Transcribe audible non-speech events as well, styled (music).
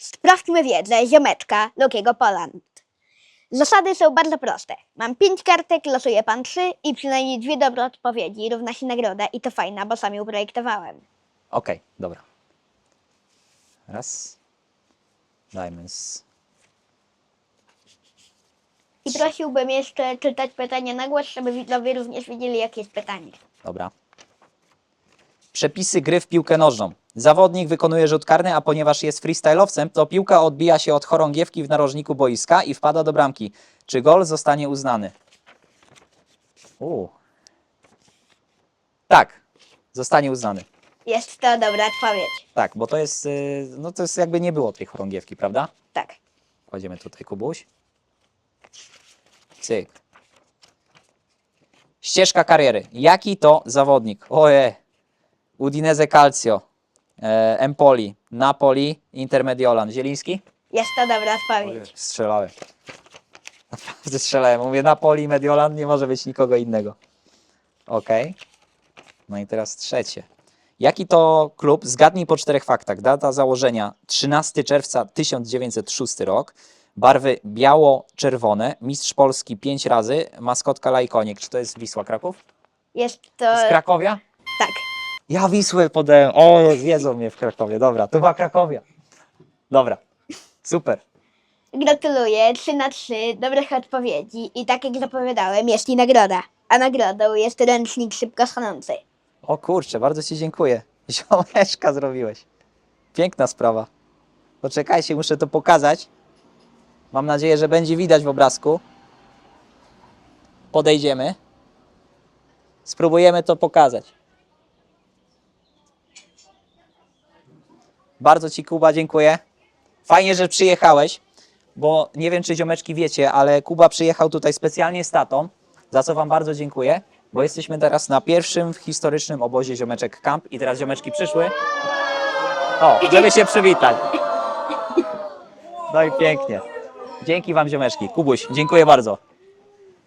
Sprawdźmy wiedzę ziomeczka Lokiego Poland. Zasady są bardzo proste. Mam pięć kartek, losuje pan trzy i przynajmniej dwie dobre odpowiedzi równa się nagroda i to fajna, bo sam ją projektowałem. Okej, dobra. Raz. Dajmy z... I prosiłbym jeszcze czytać pytanie na głos, żeby widzowie również wiedzieli, jakie jest pytanie. Dobra. Przepisy gry w piłkę nożną. Zawodnik wykonuje rzut karny, a ponieważ jest freestyle'owcem, to piłka odbija się od chorągiewki w narożniku boiska i wpada do bramki. Czy gol zostanie uznany? U. Tak, zostanie uznany. Jest to dobra odpowiedź. Tak, bo to jest, y, no to jest jakby nie było tej chorągiewki, prawda? Tak. Kładziemy tutaj kubuś. Cyk. Ścieżka kariery. Jaki to zawodnik? Oje. Udinese Calcio. E, Empoli. Napoli. Intermediolan. Zieliński? Jest to dobra odpowiedź. Strzelałem. Naprawdę strzelałem. Mówię Napoli, Mediolan, nie może być nikogo innego. Okej. No i teraz trzecie. Jaki to klub? Zgadnij po czterech faktach. Data założenia 13 czerwca 1906 rok. Barwy biało-czerwone. Mistrz Polski 5 razy. Maskotka Lajkonik. Czy to jest Wisła Kraków? Jest to... Z Krakowia? Tak. Ja Wisłę podałem. O, wiedzą mnie w Krakowie. Dobra, to była Krakowia. Dobra, super. Gratuluję. 3 na 3 dobrych odpowiedzi i tak jak zapowiadałem, jest i nagroda. A nagrodą jest ręcznik szybko schonący. O kurczę, bardzo Ci dziękuję. (laughs) Ziomeczka zrobiłeś. Piękna sprawa. Poczekajcie, muszę to pokazać. Mam nadzieję, że będzie widać w obrazku. Podejdziemy. Spróbujemy to pokazać. Bardzo Ci, Kuba, dziękuję. Fajnie, że przyjechałeś, bo nie wiem, czy ziomeczki wiecie, ale Kuba przyjechał tutaj specjalnie z tatą, za co Wam bardzo dziękuję, bo jesteśmy teraz na pierwszym historycznym obozie ziomeczek Camp i teraz ziomeczki przyszły. O, żeby się przywitać. No i pięknie. Dzięki Wam ziomeczki. Kubuś, dziękuję bardzo.